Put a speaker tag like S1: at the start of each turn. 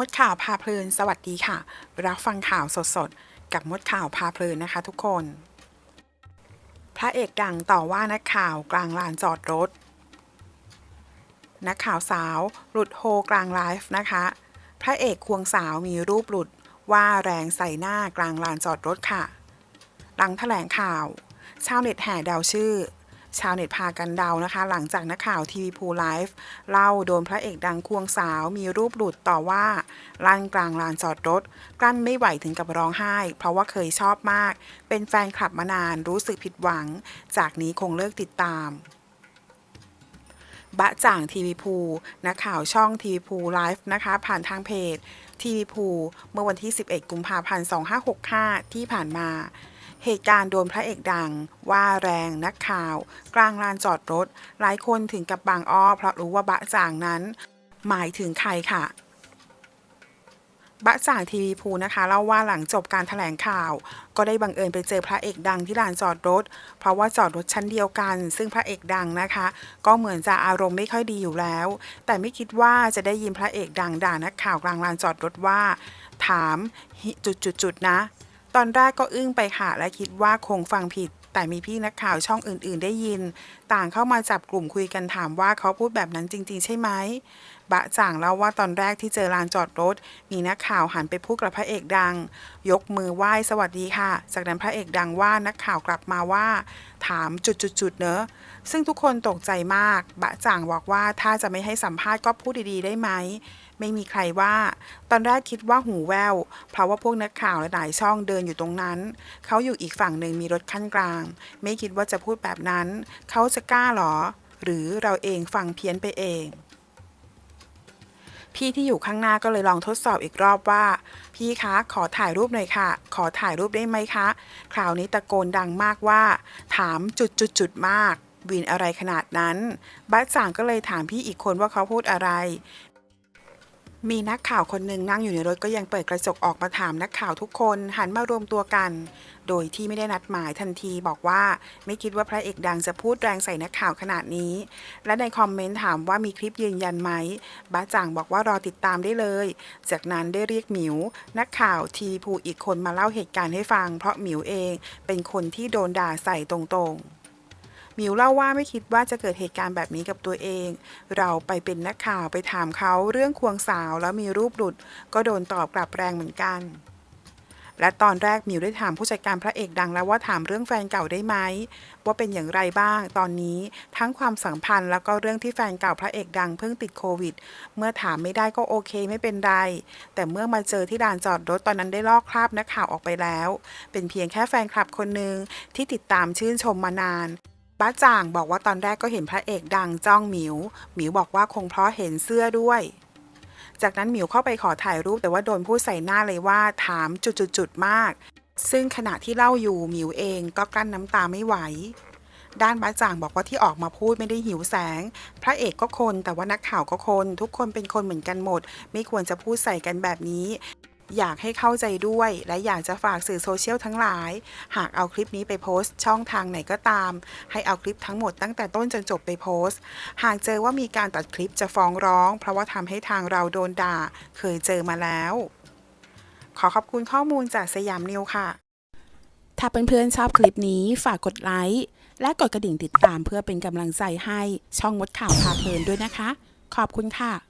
S1: มดข่าวพาเพลิน สวัสดีค่ะ รับฟังข่าวสดๆ กับมดข่าวพาเพลินนะคะทุกคน พระเอกดังต่อว่านักข่าวกลางลานจอดรถ นักข่าวสาวหลุดโฮกลางไลฟ์นะคะ พระเอกควงสาวมีรูปหลุดว่าแรงใส่หน้ากลางลานจอดรถค่ะ หลังแถลงข่าว ชาวเน็ตแห่เดาชื่อ ชาวเน็ตพากันเดานะคะ หลังจากนักข่าวทีวีพูไลฟ์เล่าโดนพระเอกดังควงสาวมีรูปหลุดต่อว่าลั่นกลางลานจอดรถ กลั้นไม่ไหวถึงกับร้องไห้ เพราะว่าเคยชอบมาก เป็นแฟนคลับมานานรู้สึกผิดหวัง จากนี้คงเลิกติดตามบะจ่างทีวีพูนักข่าวช่องทีวีพูไลฟ์นะคะ ผ่านทางเพจทีวีพูเมื่อวันที่ 11 กุมภาพันธ์ 2565 ที่ผ่านมา เหตุการณ์โดนพระเอกดัง ว่าแรงนักข่าว กลางลานจอดรถ หลายคนถึงกับบางอ้อ เพราะรู้ว่าบะจ่างนั้น หมายถึงใครค่ะบะจ่างทีวีพูนะคะเล่าว่าหลังจบการแถลงข่าว ก็ได้บังเอิญไปเจอพระเอกดังที่ลานจอดรถ เพราะว่าจอดรถชั้นเดียวกัน ซึ่งพระเอกดังนะคะ ก็เหมือนจะอารมณ์ไม่ค่อยดีอยู่แล้ว แต่ไม่คิดว่าจะได้ยินพระเอกดังด่านักข่าวกลางลานจอดรถว่า ถามจุดๆๆนะ ตอนแรกก็อึ้งไปค่ะและคิดว่าคงฟังผิด แต่มีพี่นักข่าวช่องอื่นๆ ได้ยิน ต่างเข้ามาจับกลุ่มคุยกันถามว่าเขาพูดแบบนั้นจริง ๆ ใช่ไหมบะจ่างเล่าว่าตอนแรกที่เจอลานจอดรถ มีนักข่าวหันไปพูดกับพระเอกดัง ยกมือไหว้สวัสดีค่ะ จากนั้นพระเอกดังว่านักข่าวกลับมาว่า ถามจุดๆๆเนอะซึ่งทุกคนตกใจมาก บะจ่างบอกว่าถ้าจะไม่ให้สัมภาษณ์ก็พูดดีๆได้ไหม ไม่มีใครว่า ตอนแรกคิดว่าหูแวว เพราะว่าพวกนักข่าวหลายช่องเดินอยู่ตรงนั้น เขาอยู่อีกฝั่งหนึ่งมีรถขั้นกลาง ไม่คิดว่าจะพูดแบบนั้น เขาจะกล้าหรอ หรือเราเองฟังเพี้ยนไปเอง พี่ที่อยู่ข้างหน้าก็เลยลองทดสอบอีกรอบว่า พี่คะ ขอถ่ายรูปหน่อยค่ะ ขอถ่ายรูปได้ไหมคะ คราวนี้ตะโกนดังมากว่า ถามจุดจุดจุดมาก วินอะไรขนาดนั้น บัสสั่งก็เลยถามพี่อีกคนว่าเขาพูดอะไร มีนักข่าวคนหนึ่งนั่งอยู่ในรถก็ยังเปิดกระจกออกมาถามนักข่าวทุกคนหันมารวมตัวกัน โดยที่ไม่ได้นัดหมายทันทีบอกว่าไม่คิดว่าพระเอกดังจะพูดแรงใส่นักข่าวขนาดนี้ และในคอมเมนต์ถามว่ามีคลิปยืนยันไหมบ้าจ่างบอกว่ารอติดตามได้เลย จากนั้นได้เรียกหมิว นักข่าวทีพูอีกคนมาเล่าเหตุการณ์ให้ฟัง เพราะหมิวเองเป็นคนที่โดนด่าใส่ตรงๆ มิวเล่าว่าไม่คิดว่าจะเกิดเหตุการณ์แบบนี้กับตัวเอง เราไปเป็นนักข่าวไปถามเขาเรื่องควงสาวแล้วมีรูปหลุด ก็โดนตอบกลับแรงเหมือนกัน และตอนแรกมิวได้ถามผู้จัดการพระเอกดังแล้วว่าถามเรื่องแฟนเก่าได้ไหมว่าเป็นอย่างไรบ้าง ตอนนี้ทั้งความสัมพันธ์แล้วก็เรื่องที่แฟนเก่าพระเอกดังเพิ่งติดโควิด เมื่อถามไม่ได้ก็โอเคไม่เป็นไร แต่เมื่อมาเจอที่ลานจอดรถตอนนั้นได้ลอกคราบนักข่าวออกไปแล้ว เป็นเพียงแค่แฟนคลับคนหนึ่งที่ติดตามชื่นชมมานาน ป้าจ่างบอกว่าตอนแรกก็เห็นพระเอกดังจ้องหมิว หมิวบอกว่าคงเพราะเห็นเสื้อด้วย จากนั้นหมิวเข้าไปขอถ่ายรูปแต่ว่าโดนพูดใส่หน้าเลยว่าถามจุดๆๆมาก ซึ่งขณะที่เล่าอยู่หมิวเองก็กลั้นน้ำตาไม่ไหวด้านบ้าจ่างบอกว่าที่ออกมาพูดไม่ได้หิวแสง พระเอกก็คนแต่ว่านักข่าวก็คน ทุกคนเป็นคนเหมือนกันหมด ไม่ควรจะพูดใส่กันแบบนี้ อยากให้เข้าใจด้วย และอยากจะฝากสื่อโซเชียลทั้งหลาย หากเอาคลิปนี้ไปโพสต์ ช่องทางไหนก็ตาม ให้เอาคลิปทั้งหมดตั้งแต่ต้นจนจบไปโพสต์ หากเจอว่ามีการตัดคลิปจะฟ้องร้อง เพราะว่าทำให้ทางเราโดนด่า เคยเจอมาแล้ว ขอขอบคุณข้อมูลจากสยามนิวค่ะ ถ้าเพื่อนๆชอบคลิปนี้ฝากกดไลค์และกดกระดิ่งติดตามเพื่อเป็นกำลังใจให้ช่องมดข่าวพาเพลินด้วยนะคะ ขอบคุณค่ะ